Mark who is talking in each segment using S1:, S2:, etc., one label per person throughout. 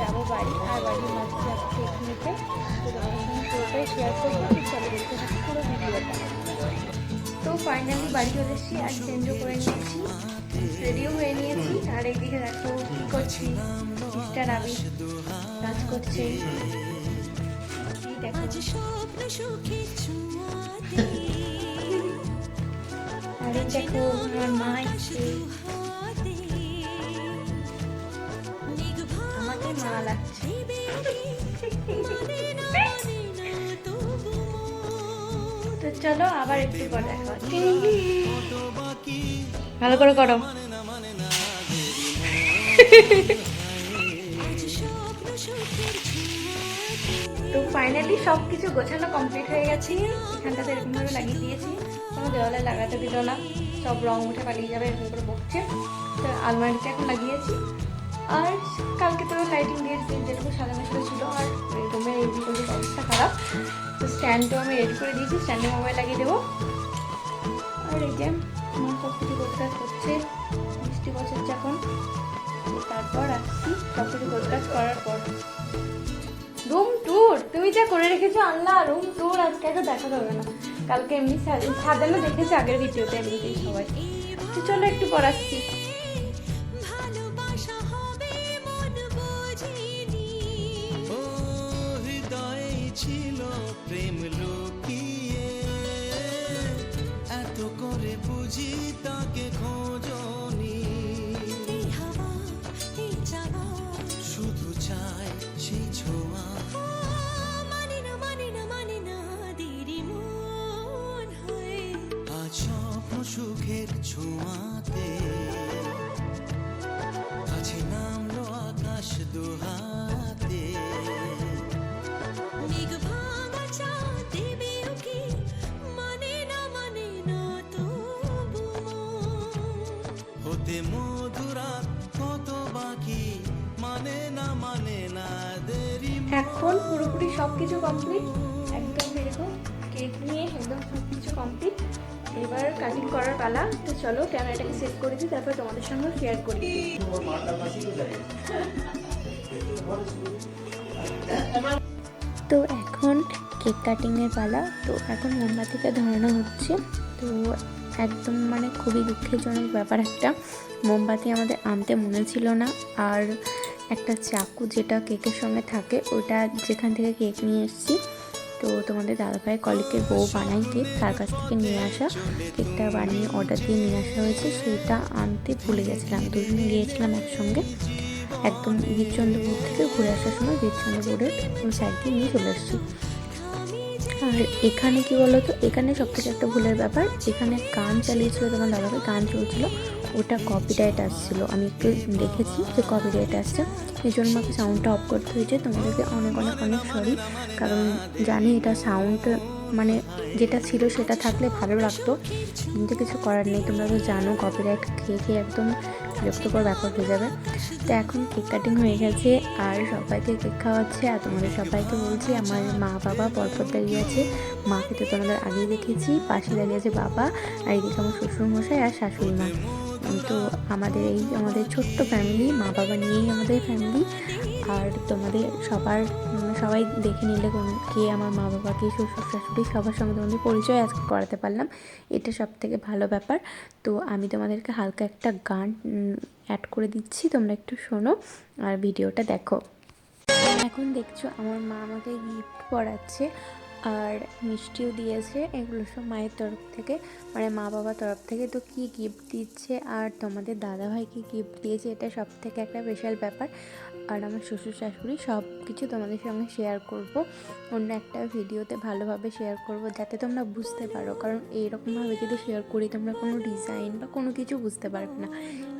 S1: যাব বাড়ি, আর বাড়ির মাঝে কেক নিতে তো পুরোটাই শেয়ার করব চলো দেখতে থাকি পুরো ভিডিওটা তো ফাইনালি বাড়ি চলে এসেছি, আর চেঞ্জও করে নিয়েছি। রেডিও হয়ে নিয়েছি, আর এইদিকে দেখো কী করছি। মিস্টার আবি কাজ করছে। এই দেখো। আমার মা লাগছে তো চলো আবার একটু পর ভালো করে করো। তো ফাইনালি সব কিছু গোছানো কমপ্লিট হয়ে গেছে। এখানটাতে এরকমভাবে লাগিয়ে দিয়েছি। কোনো দেওয়ালে লাগাতে দিল না। সব রং উঠে পালিয়ে যাবে এরকম করে বকছে। তো আলমারিতে এখন লাগিয়েছি। আর কালকে তো লাইটিং দিয়েছি, যেটুকু সাজানো ছিল ছিল আর রুমের এই দিকে অবস্থা খারাপ। তো স্ট্যান্ডটাও আমি রেডি করে দিয়েছি স্ট্যান্ডে মোবাইল লাগিয়ে দেবো। আর এই যে মা সব কিছু গোছগাছ করছে বসাচ্ছে এখন। তো তারপর আসছি সব কিছু গোছগাছ করার পর। রুম ট্যুর তুমি যা করে রেখেছো, আল্লাহ রুম ট্যুর আজকে তো দেখা যাবে না। কালকে এমনি সাজ- সাজানো দেখেছি আগের ভিডিওতে এমনিতেই সবাই। তো চলো একটু পর আসছি।
S2: স্বপ্ন সুখের ছোঁয়াতে। কাছে নামলো আকাশ দুহাতে।
S3: মানে না মানে না তবু
S2: হতে মধুরাত কত বাকি মানে না মানে না দেরি
S1: এখন পুরোপুরি সব কিছু কমপ্লিট একদম এরকম কেক নিয়ে একদম সব কিছু কমপ্লিট এবার কাটিং করার পালা। তো চলো ক্যামেরাটাকে সেট করে দিই, তারপর তোমাদের সঙ্গে শেয়ার করি। তো এখন কেক কাটিংয়ের পালা। তো এখন মোমবাতিটা ধরানো হচ্ছে। তো একদম মানে খুবই দুঃখজনক ব্যাপার একটা। মোমবাতি আমাদের আনতে মনে ছিল না। আর একটা চাকু যেটা কেকের সঙ্গে থাকে, ওটা যেখান থেকে কেক নিয়ে এসেছি তো তোমাদের দাদাভাই কলিকের বউ বানাই কেক, তার কাছ থেকে নিয়ে আসা কেকটা বানিয়ে অর্ডার দিয়ে নিয়ে আসা হয়েছে। সেটা আনতে ভুলে গেছিলাম। দুজনে গিয়েছিলাম একসঙ্গে। একদম বীরচন্দ্রপুর থেকে ঘুরে আসার সময় বীরচন্দ্রপুরের সাইড দিয়ে নিয়ে চলে এসেছি। আর এখানে কি বলতো? এখানে সব থেকে একটা ভুলের ব্যাপার, এখানে গান চালিয়েছিল তোমার দাদাকে গান চলছিল। ওটা কপিরাইট আসছিল। আমি একটু দেখেছি যে কপিরাইট আসছে। এই জন্য আমাকে সাউন্ডটা অফ করতে হয়েছে। তোমাদেরকে অনেক অনেক অনেক সরি কারণ জানি এটা সাউন্ড মানে যেটা ছিল সেটা থাকলে ভালো লাগতো। কিন্তু কিছু করার নেই। তোমরা তো জানো কপিরাইট খেয়ে খেয়ে একদম বিরক্তকর ব্যাপার হয়ে যাবে। তো এখন কেক কাটিং হয়ে গেছে। আর সবাইকে কেক খাওয়াচ্ছে। আর তোমাদের সবাইকে বলছি, আমার মা, বাবা পরপর দাঁড়িয়ে আছে। মাকে তো তোমাদের আগেই দেখেছি, পাশে দাঁড়িয়ে আছে বাবা। আর এদিকে আমার শ্বশুর মশাই আর শাশুড়ি মা। তো আমাদের এই আমাদের ছোট্ট ফ্যামিলি মা বাবা নিয়েই আমাদের ফ্যামিলি আর তোমাদের সবার সবাই দেখে নিলে কোন- কে আমার মা বাবা কে শ্বশুর শাশুড়ি, সবার সঙ্গে তোমাদের পরিচয় আজকে করাতে পারলাম। এটা সব থেকে ভালো ব্যাপার। তো আমি তোমাদেরকে হালকা একটা গান অ্যাড করে দিচ্ছি, তোমরা একটু শোনো আর ভিডিওটা দেখো। এখন দেখছ আমার মা আমাকে গিফট পড়াচ্ছে। আর মিষ্টিও দিয়েছে। এগুলো সব মায়ের তরফ থেকে মানে মা বাবার তরফ থেকে। তো কি গিফট দিচ্ছে? আর তোমাদের দাদাভাই কি গিফট দিয়েছে? এটা সব থেকে একটা স্পেশাল ব্যাপার। আর আমার শ্বশুর শাশুড়ি সব কিছু তোমাদের সঙ্গে শেয়ার করব। অন্য একটা ভিডিওতে ভালোভাবে শেয়ার করব, যাতে তোমরা বুঝতে পারো। কারণ এইরকমভাবে যদি শেয়ার করি, তোমরা কোনো ডিজাইন বা কোনো কিছু বুঝতে পারবে না।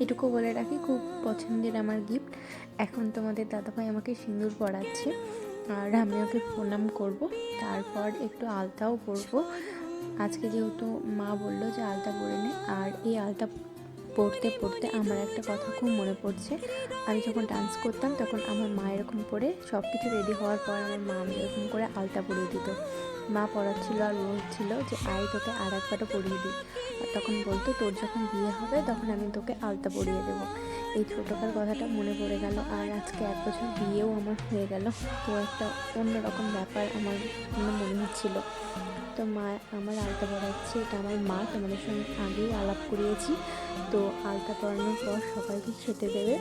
S1: এটুকু বলে রাখি, খুব পছন্দের আমার গিফট এখন তোমাদের দাদাভাই আমাকে সিঁদুর পরাচ্ছে। আর আমি ওকে প্রণাম করব। তারপর একটু আলতাও পরবো আজকে যেহেতু মা বলল যে আলতা পরে নে। আর এই আলতা পড়তে পড়তে আমার একটা কথা খুব মনে পড়ছে। আমি যখন ডান্স করতাম তখন আমার মা এরকম করে সব কিছু রেডি হওয়ার পর আমার মা আমি এরকম করে আলতা পরিয়ে দিত। মা পড়াচ্ছিল আর বলছিল যে, আয় তোকে আর একবারও পরিয়ে দিই। আর তখন বলতো, তোর যখন বিয়ে হবে তখন আমি তোকে আলতা পরিয়ে দেবো। এই ছোটোকার কথাটা মনে পড়ে গেল আর আজকে এক বছর বিয়েও আমার হয়ে গেল। তো একটা অন্যরকম ব্যাপার আমার মনে হচ্ছিল। তো মা আমার আলতা পড়াচ্ছে এটা আমার মা, তোমাদের সঙ্গে আগেই আলাপ করিয়েছি। তো আলতা পরানোর পর সবাইকে খেতে দেবে।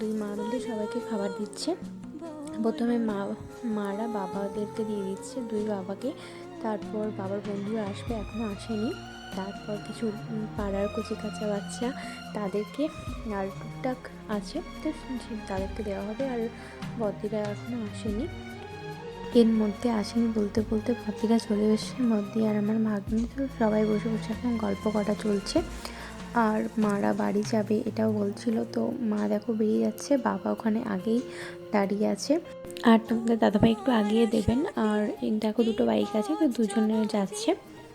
S1: দুই মা মিলে সবাইকে খাবার দিচ্ছে। প্রথমে মা, মারা বাবাদেরকে দিয়ে দিচ্ছে, দুই বাবাকে। তারপর বাবার বন্ধুরা আসবে এখনও আসেনি। তারপর কিছু পাড়ার কচি কাঁচা বাচ্চা তাদেরকে, আর টুকটাক আছে তাদেরকে দেওয়া হবে, আর বদিরা এখনও আসেনি। এর মধ্যে আসেনি বলতে বলতে ভাতিরা চলে এসছে। মধ্যে আর আমার ভাগ্নি তো সবাই বসে বসে এখন গল্প করা চলছে। আর মারা বাড়ি যাবে এটাও বলছিল। তো মা দেখো বেরিয়ে যাচ্ছে, বাবা ওখানে আগেই দাঁড়িয়ে আছে। আর তোমাদের দাদাভাই একটু আগিয়ে দেবেন। আর দেখো দুটো বাইক আছে, তো দুজনে যাচ্ছে।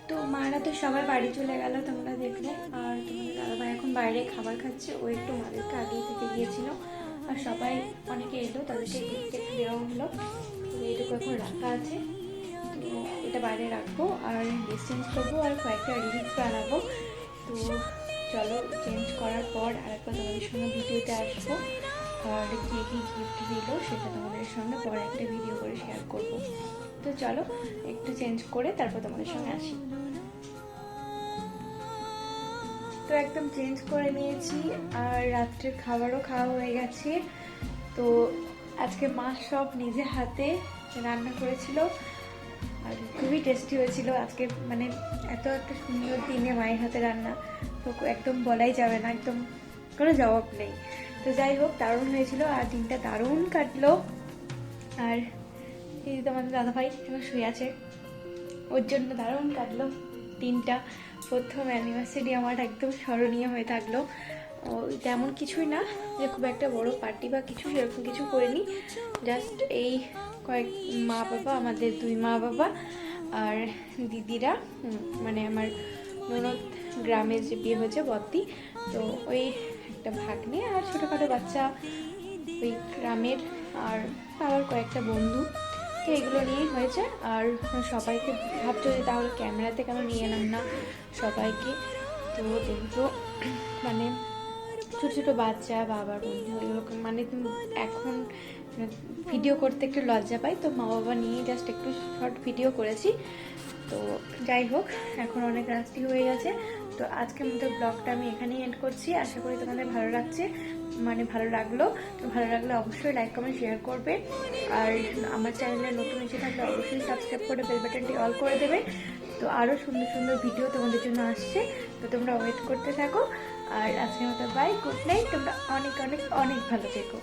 S1: তো মারা তো সবাই বাড়ি চলে গেল তোমরা দেখলে। আর তোমাদের দাদাভাই এখন বাইরে খাবার খাচ্ছে, ও একটু মাদেরকে আগিয়ে থেকে গিয়েছিল। আর সবাই অনেকে এলো, তাদেরকে দেওয়া হলো। এইটুকু এখন রাখা আছে। তো এটা বাইরে রাখব, আর চেঞ্জ করব, আর কয়েকটা রিলস বানাবো। তো চলো চেঞ্জ করার পর আরেকবার তোমাদের সঙ্গে ভিডিওতে আসব। আর কে কী গিফট দিল সেটা তোমাদের সঙ্গে পরে একটা ভিডিও করে শেয়ার করব। তো চলো একটু চেঞ্জ করে তারপর তোমাদের সঙ্গে আসি। তো একদম চেঞ্জ করে নিয়েছি আর রাত্রের খাবারও খাওয়া হয়ে গেছে। তো আজকে মা সব নিজে হাতে রান্না করেছিল। আর খুবই টেস্টি হয়েছিল। আজকে মানে এত একটা সুন্দর দিনে মায়ের হাতে রান্না। একদম বলাই যাবে না, একদম কোনো জবাব নেই। তো যাই হোক, দারুণ হয়েছিল আর দিনটা দারুণ কাটলো। আর এই তো আমাদের দাদাভাই এখন শুয়ে আছে। ওর জন্য দারুণ কাটলো দিনটা। প্রথম অ্যানিভার্সারি আমার একদম স্মরণীয় হয়ে থাকল। ও, তেমন কিছুই না যে খুব একটা বড় পার্টি বা কিছু, সেরকম কিছু করিনি। জাস্ট এই কয়েক মা বাবা আমাদের দুই মা বাবা আর দিদিরা মানে আমার ননদ গ্রামে যে বিয়ে হয়েছে, বদ্দি, তো ওই একটা ভাগ্নে আর ছোটোখাটো বাচ্চা ওই গ্রামের আর আবার কয়েকটা বন্ধু। তো এগুলো নিয়েই হয়েছে। আর সবাইকে ভাবছ যে তাহলে ক্যামেরাতে কেন নিয়ে এলাম না সবাইকে? তো দেখছ মানে ছোটো ছোটো বাচ্চা বাবার বন্ধু এরকম মানে এখন ভিডিও করতে একটু লজ্জা পাই তো মা বাবা নিয়ে জাস্ট একটু শর্ট ভিডিও করেছি। তো যাই হোক, এখন অনেক রাত্রি হয়ে গেছে। তো আজকের মতো ব্লগটা আমি এখানেই এন্ড করছি। আশা করি তোমাদের ভালো লাগছে মানে ভালো লাগল। তো ভালো লাগলে অবশ্যই লাইক কমেন্ট শেয়ার করবে। আর আমার চ্যানেলে নতুন এসে থাকলে অবশ্যই সাবস্ক্রাইব করে বেল বাটনটি অল করে দেবে। তো আরও সুন্দর সুন্দর ভিডিও তোমাদের জন্য আসছে। তো তোমরা ওয়েট করতে থাকো। আর আজকের মতো বাই গুড নাইট তোমরা অনেক অনেক অনেক ভালো থেকো।